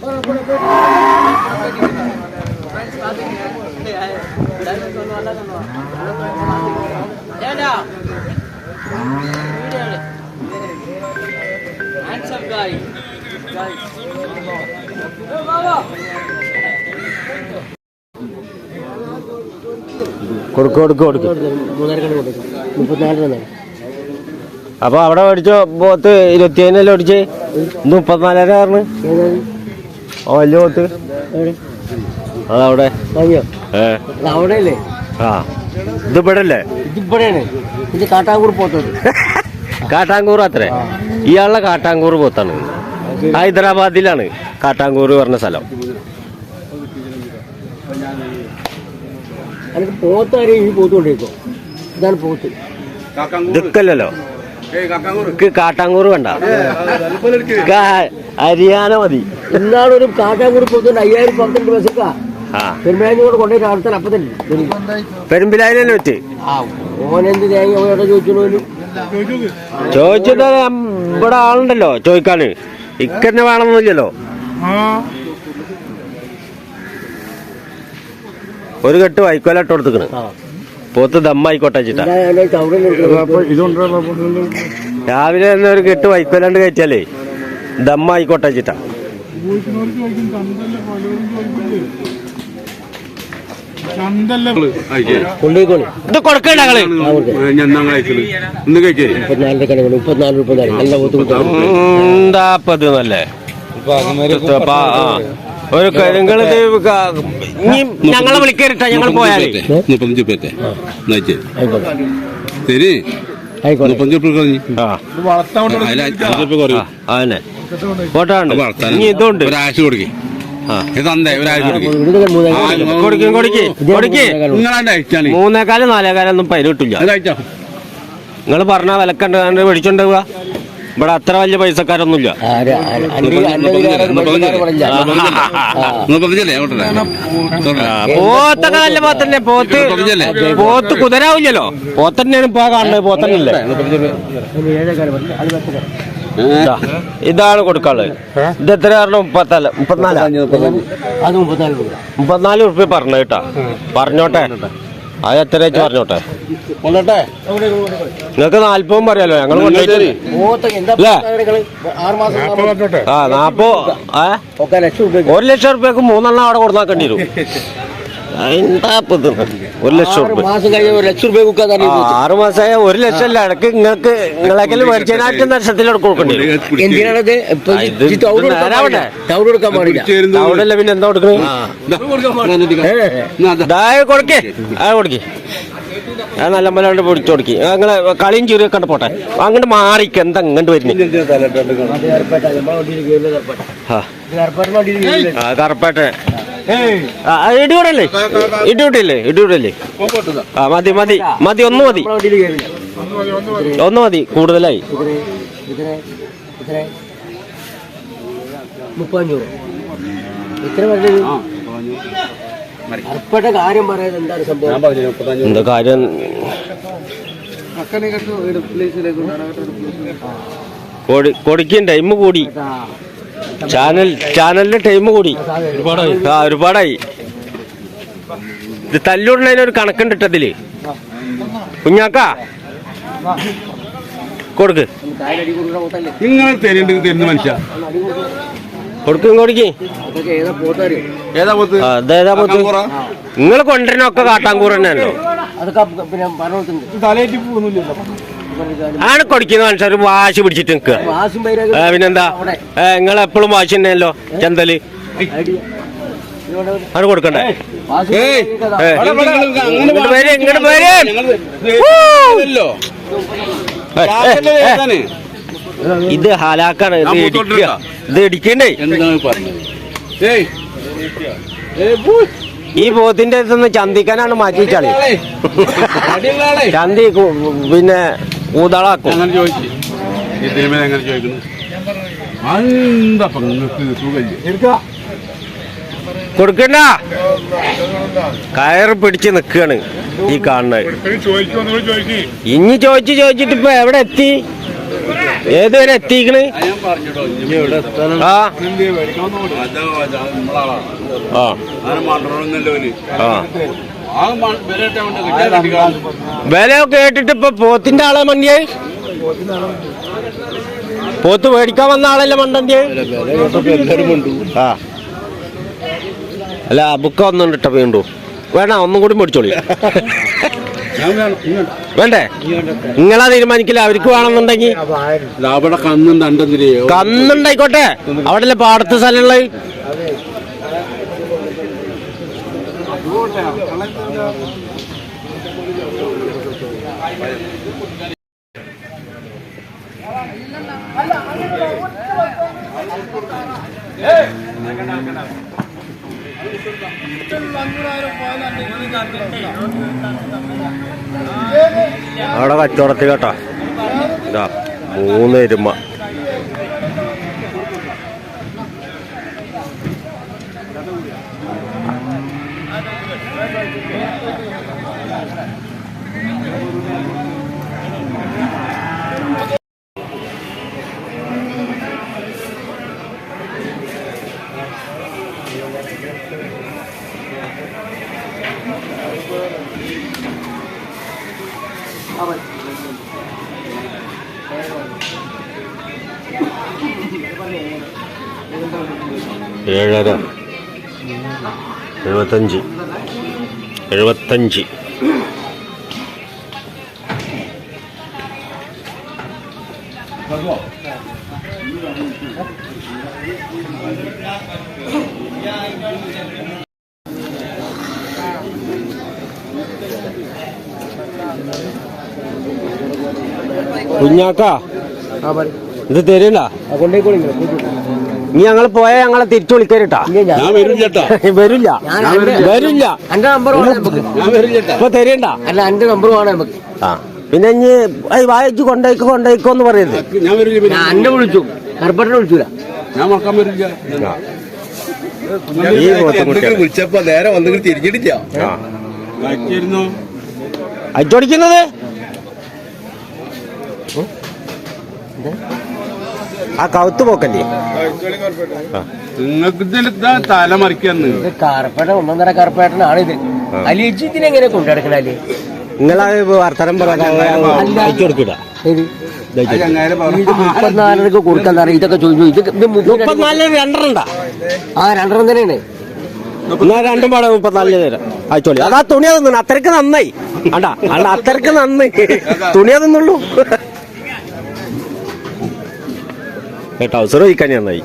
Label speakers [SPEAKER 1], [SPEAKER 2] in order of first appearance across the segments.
[SPEAKER 1] போலாம் போலாம் Handsome guy. Guys.
[SPEAKER 2] കൊടുക്ക് കൊടുക്ക് കൊടുക്ക്
[SPEAKER 3] മുപ്പത്തിനാല് രൂപ
[SPEAKER 2] അപ്പൊ അവിടെ മേടിച്ച പോത്ത് ഇരുപത്തി ഏഴിനല്ലേ ഓടിച്ചേ മുപ്പത്തിനാലര പറഞ്ഞു അല്ലേ വലിയ പോത്ത് അതവിടെ?
[SPEAKER 3] അവിടെ അല്ലേ
[SPEAKER 2] ആ. ഇത് ഇവിടെ അല്ലേ
[SPEAKER 3] ഇത് കാട്ടാങ്കൂർ പോത്തത്
[SPEAKER 2] കാട്ടാങ്കൂർ അത്രേ. ഇയാളുടെ കാട്ടാങ്കൂർ പോത്താണ്. ഹൈദരാബാദിലാണ് കാട്ടാങ്കൂർ പറഞ്ഞ സ്ഥലം ോ.
[SPEAKER 3] പോത്താരെ ഈ പോത്ത്. കൊണ്ടിരിക്കോ ഇതാണ് പോത്ത്
[SPEAKER 2] ദിക്കല്ലല്ലോ ഇക്ക് കാട്ടാങ്കൂർ വേണ്ട. ഹരിയാന മതി.
[SPEAKER 3] ഇന്നാണ് ഒരു കാട്ടാങ്കൂർ പോത്തുണ്ട്. അയ്യായിരം പന്ത്രണ്ട് പൈസക്കാ.
[SPEAKER 2] ആ.
[SPEAKER 3] പെരുമാനോട് കൊണ്ടുപോയി അപ്പൊ അപ്പത്തന്നെ
[SPEAKER 2] പെരുമ്പിലായിനെ പറ്റി
[SPEAKER 3] ആ ഓനെന്ത് തേങ്ങ ഓടെ ചോദിച്ചു
[SPEAKER 2] ചോദിച്ചിട്ട് ഇവിടെ ആളുണ്ടല്ലോ ചോദിക്കാന്. ഇക്കന്നെ വേണമെന്നില്ലല്ലോ. ഒരു കെട്ട് വൈക്കോല ഇട്ട് കൊടുത്തിക്കണ്. പോത്ത് ദമ്മായിക്കോട്ടെ വെച്ചിട്ടാ. രാവിലെ തന്നെ ഒരു കെട്ട് വൈക്കോലാണ്ട് കയറ്റിയാലേ ദമ്മായിക്കോട്ടെ
[SPEAKER 3] ചിട്ടാ
[SPEAKER 2] ഇത് കൊടുക്കണ്ട
[SPEAKER 3] ഞങ്ങൾ. നല്ല.
[SPEAKER 2] ഒരു കരിങ്കൾ ഞങ്ങളെ വിളിക്കരുട്ടാ ഞങ്ങൾ പോയാലേ.
[SPEAKER 4] മുപ്പത്തഞ്ച് പേറ്റെ ശരി വളർത്താൻ
[SPEAKER 2] ഇതുണ്ട്.
[SPEAKER 4] കൊടുക്കേ. കൊടുക്കേ.
[SPEAKER 2] കൊടുക്കും മൂന്നേക്കാൽ നാലേകാലം ഒന്നും പൈന കിട്ടില്ല നിങ്ങൾ പറഞ്ഞ വിലക്കണ്ട് കണ്ട് മേടിച്ചോണ്ടാവുക ഇവിടെ അത്ര വലിയ പൈസക്കാരൊന്നുമില്ല. പോത്തൊക്കെ നല്ല പോത്തന്നെ. പോത്ത് പോത്ത്. കുതിരാവില്ലല്ലോ. പോത്തന്നെയാണ് ഇപ്പൊ കാണുന്നത് പോത്തന്നല്ലേ ഇതാണ് കൊടുക്കാനുള്ളത് ഇത് എത്ര കാരണം മുപ്പത്തല്ല മുപ്പത്തിനാല.
[SPEAKER 3] അത് മുപ്പത്തിനാല് രൂപ.
[SPEAKER 2] മുപ്പത്തിനാല് ഉറുപ്പ്യ പറഞ്ഞു കേട്ടാ. പറഞ്ഞോട്ടെ. അത് എത്ര വെച്ച് പറഞ്ഞോട്ടെ?
[SPEAKER 4] നിങ്ങക്ക്
[SPEAKER 2] നിങ്ങൾക്ക് നാല്പതും പറയാലോ? ഞങ്ങൾ കൊണ്ടുപോയിട്ട് ആ നാപ്പോ ഒരു ലക്ഷം ഉറുപ്പ്യക്ക് മൂന്നെണ്ണം അവിടെ കൊടുത്താക്കേണ്ടി വരും? ഒരു ലക്ഷം
[SPEAKER 3] ആറ്
[SPEAKER 2] ഉറുപ്പ്യ
[SPEAKER 3] മാസം കഴിഞ്ഞ ഒരു ലക്ഷം രൂപ
[SPEAKER 2] ആറ് മാസമായ ഒരു ലക്ഷം അല്ല ഇടയ്ക്ക് നിങ്ങൾക്ക് നിങ്ങളെക്കൽ മരിച്ചതിനായിട്ട് ലക്ഷത്തിൽ കൊടുക്കേണ്ടി
[SPEAKER 3] എന്തിനാണത് ഇപ്പൊ
[SPEAKER 2] ഇത്
[SPEAKER 3] ഈ ടൗൺ
[SPEAKER 2] ഇത്
[SPEAKER 3] കൊടുക്കാൻ
[SPEAKER 2] നേരാവട്ടെ.
[SPEAKER 3] പാടില്ല. ടൗൺ കൊടുക്കാൻ പാടില്ല.
[SPEAKER 2] അവിടെ പിന്നെ എന്താ കൊടുക്കണേ? ദായ കൊടുക്കേ. ആ കൊടുക്കേ. ആ നല്ല മലയാളം പൊടിച്ചു കൊടുക്കി. അങ്ങനെ കളിയും ചീറിയൊക്കെ കണ്ട് പോട്ടെ. അങ്ങോട്ട് മാറിക്ക. എന്താ ഇങ്ങോട്ട് വരുന്നേ?
[SPEAKER 3] അത് ഏർപ്പെട്ട, നമ്മളെ വണ്ടിയിൽ കയറുന്നത് ഏർപ്പെട്ട.
[SPEAKER 2] ആ കറപ്പാട്ടെ ഇടികൂടല്ലേ ഇടിവിട്ടില്ലേ ഇടിവിടല്ലേ ആ മതി മതി മതി ഒന്ന് മതി. ഒന്ന് മതി കൂടുതലായി.
[SPEAKER 3] മുപ്പത്തഞ്ഞൂറ്. ഇത്ര പറഞ്ഞത് ഏർപ്പെട്ട കാര്യം പറയാൻ എന്താണ് സംഭവം?
[SPEAKER 2] എന്താ കാര്യം? കൊടി കൊടിക്കും ടൈം കൂടി. ചാനൽ ചാനലിന്റെ ടൈം കൂടി. ആ ഒരുപാടായി. ഇത് തല്ലുടണതിന് ഒരു കണക്കുണ്ട് ഇട്ടതിൽ കുഞ്ഞാക്ക കൊടുക്ക്.
[SPEAKER 4] നിങ്ങൾ തരുന്നുണ്ട് തരുന്ന മനുഷ്യ.
[SPEAKER 2] കൊടുക്കും കൊടുക്ക്.
[SPEAKER 3] ഏതാ
[SPEAKER 4] പോത്ത്?
[SPEAKER 2] ആ, ഇതേതാ പോത്ത്? നിങ്ങൾ കൊണ്ടുവരണൊക്കെ കാട്ടാങ്കൂർ തന്നെയല്ലോ
[SPEAKER 3] അതൊക്കെ പിന്നെ
[SPEAKER 2] ആണ് കൊടുക്കുന്ന മനുഷ്യർ വാശി പിടിച്ചിട്ട് നിൽക്കുക. പിന്നെന്താ? നിങ്ങൾ എപ്പോഴും വാശി തന്നെയല്ലോ
[SPEAKER 3] ചന്തൽ.
[SPEAKER 2] ആണ് കൊടുക്കണ്ടേ? ഇങ്ങോട്ട് ഇങ്ങോട്ട് ഇത് ഹാലാക്കാണ് ഇത്
[SPEAKER 4] ഞാൻ
[SPEAKER 2] ഇടിക്കുക ഇത് ഇടിക്കണ്ടേ. ഈ പോത്തിന്റെ അടുത്തുനിന്ന് ചന്തിക്കാനാണ് മാറ്റി വെച്ചാളി. ചന്തി പിന്നെ ഊതളാക്കും
[SPEAKER 4] അങ്ങനെ ചോദിച്ചു? ഈ ചോദിക്കുന്നു? എന്താ നിങ്ങൾക്ക് സുഖമില്ല
[SPEAKER 2] കൊടുക്കണ്ട. കയറ് പിടിച്ച് നിക്കാണ് ഈ കാണുന്നത്. ഇനി ചോദിച്ചു ചോദിച്ചിട്ട് ഇപ്പൊ എവിടെ എത്തി? ഏതുവരെ എത്തിക്കണ്? ആ ആ. ആ.
[SPEAKER 4] ആ വരട്ടെ കൊണ്ട് കിട്ടിയാൽ കിട്ടിക്കണം
[SPEAKER 2] വില കേട്ടിട്ട് ഇപ്പൊ പോത്തിന്റെ ആളെ മണ്ടിയെ പോത്ത് മേടിക്കാൻ വന്ന ആളല്ലേ മണ്ടന്റെ ആ. അല്ല ബുക്ക് ഒന്നും ഇട്ട വീണ്ടു. വേണ ഒന്നും കൂടി മേടിച്ചോളി. വേണ്ടേ? നിങ്ങളാ തീരുമാനിക്കില്ല അവർക്ക് വേണമെന്നുണ്ടെങ്കിൽ. കന്നുണ്ടായിക്കോട്ടെ. അവിടെ പാടത്ത് സ്ഥലമുള്ളത് അവിടെ കച്ചവടത്തിൽ കേട്ടോ. മൂന്ന് എരുമ. ഏഴര. എഴുപത്തഞ്ച് എഴുപത്തഞ്ച്. കുഞ്ഞാക്ക ഇത് തരില്ല നീ ഞങ്ങൾ പോയാൽ ഞങ്ങളെ തിരിച്ചു വിളിക്കരുട്ടാ. വരില്ല. വരില്ല. ഇപ്പൊ തരണ്ട.
[SPEAKER 3] അല്ല എന്റെ നമ്പർ വേണം നമുക്ക്.
[SPEAKER 2] ആ. പിന്നെ ഇനി വായിച്ചു കൊണ്ടേക്കോ കൊണ്ടേക്കോ എന്ന് പറയരുത്.
[SPEAKER 4] ഞാൻ വരില്ല
[SPEAKER 3] ഞാൻ എന്നെ വിളിച്ചു. കറുപ്പട്ടിനെ വിളിച്ചൂല.
[SPEAKER 4] ഞാൻ വരില്ല
[SPEAKER 2] ഈ.
[SPEAKER 4] വിളിച്ചപ്പോ നേരെ തിരിഞ്ഞിട്ടില്ല.
[SPEAKER 2] ആ. അച്ചോടിക്കുന്നത് ആ കൗത്ത് പോക്കല്ലേ? ആ.
[SPEAKER 4] നിങ്ങൾക്ക് തല മറിക്കാന്ന്.
[SPEAKER 3] ഇത് കറുപ്പേട്ട ഒന്നൊന്നര കറുപ്പേട്ടനാണ് ഇത് അലിയിച്ച് ഇതിനെങ്ങനെ കൊണ്ടുനടക്കണ അല്ലേ.
[SPEAKER 2] നിങ്ങളെ വർത്തനം
[SPEAKER 3] ഇത് മുപ്പത്തിനാലരക്ക് കൊടുക്കാൻ അറിയാം ഇതൊക്കെ ചോദിച്ചു. ഇത് ഇത് മുപ്പത്തിനാല്
[SPEAKER 2] മുപ്പത്തിനാലിന് രണ്ടെണ്ണ
[SPEAKER 3] ആ രണ്ടെണ്ണം തന്നെയാണ്.
[SPEAKER 2] എന്നാ രണ്ടും പാടെ മുപ്പത്തിനാലിന് തരാം. അയച്ചോളി. അതാ തുണി അതൊന്നും അത്രയ്ക്ക് നന്നായി. അണ്ടാ അണ്ട അത്രയ്ക്ക് നന്നായി. തുണി തിന്നുള്ളൂ ടൗസർ വഹിക്കാൻ നന്നായി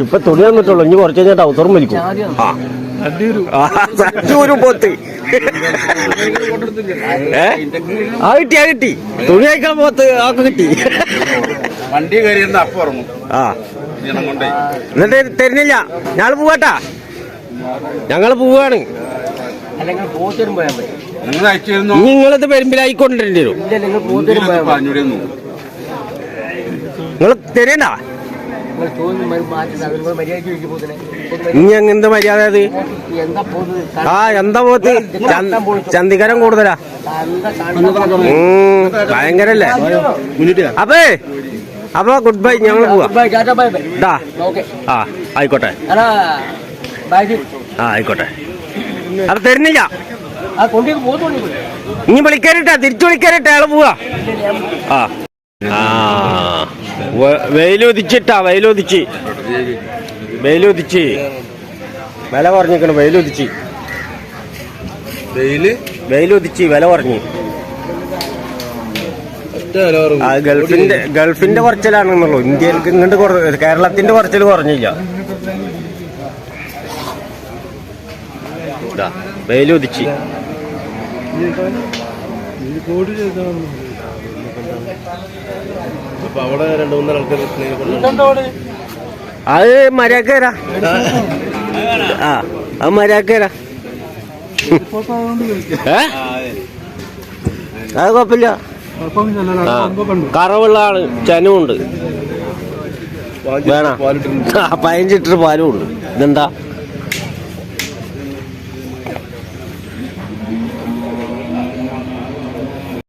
[SPEAKER 2] ഇപ്പൊ തുണി തന്നിട്ടുള്ളൂ ഇനി കുറച്ച് കഴിഞ്ഞാൽ അവസരം വലിക്കും. ആ. ആ, പോത്ത്. ഏ? ആ കിട്ടി ആ കിട്ടി. തുണി അയക്കാൻ പോത്ത് ആക്ക് കിട്ടി.
[SPEAKER 4] വണ്ടി കയറിയിരുന്ന അപ്പൊ
[SPEAKER 2] ആ. എന്നിട്ട് തരുന്നില്ല. ഞാൻ പോവാട്ടാ. ഞങ്ങൾ പോവാണ്. നിങ്ങളിത് പെരുമ്പിലായിക്കൊണ്ടിരേണ്ടി വരും.
[SPEAKER 3] പോത്തിനെ പോത്ത്
[SPEAKER 2] ഇനി മര്യാദ അത്? ആ എന്താ പോത്ത്. ചന്ത- ചന്തികരം കൂടുതലാ. ഭയങ്കരല്ലേ? അപ്പേ അപ്പൊ ഗുഡ് ബൈ ഞങ്ങൾ പോവാ. ആ ആയിക്കോട്ടെ. ആ ആയിക്കോട്ടെ. അപ്പൊ തരുന്നില്ല. ഇനി വിളിക്കാനിട്ടാ തിരിച്ചു വിളിക്കാനിട്ടാ അയാൾ പോവാ. ആ. ആ. വെയിലുദിച്ചിട്ടാ വെയിലുദിച്ച് വെയിലുദിച്ച് വില കുറഞ്ഞിക്കണ് വെയിലുദിച്ച്
[SPEAKER 4] വെയിൽ?
[SPEAKER 2] വെയിലുദിച്ച് വില കുറഞ്ഞു. ഗൾഫിന്റെ ഗൾഫിന്റെ കുറച്ചിലാണെന്നുള്ളൂ. ഇന്ത്യയിൽ ഇങ്ങോട്ട് കേരളത്തിന്റെ കുറച്ചിൽ കുറഞ്ഞില്ല. വെയിലുദിച്ച്
[SPEAKER 4] ആൾക്കാർ
[SPEAKER 2] അത് മര്യാദ ആ. അത് മര്യാദക്കേരാ ഏ? അത് കുഴപ്പമില്ല. ആ കറവുള്ള ആൾ ചനുണ്ട് വേണ? പതിനഞ്ച് ലിറ്റർ പാലും ഉണ്ട് ഇതെന്താ?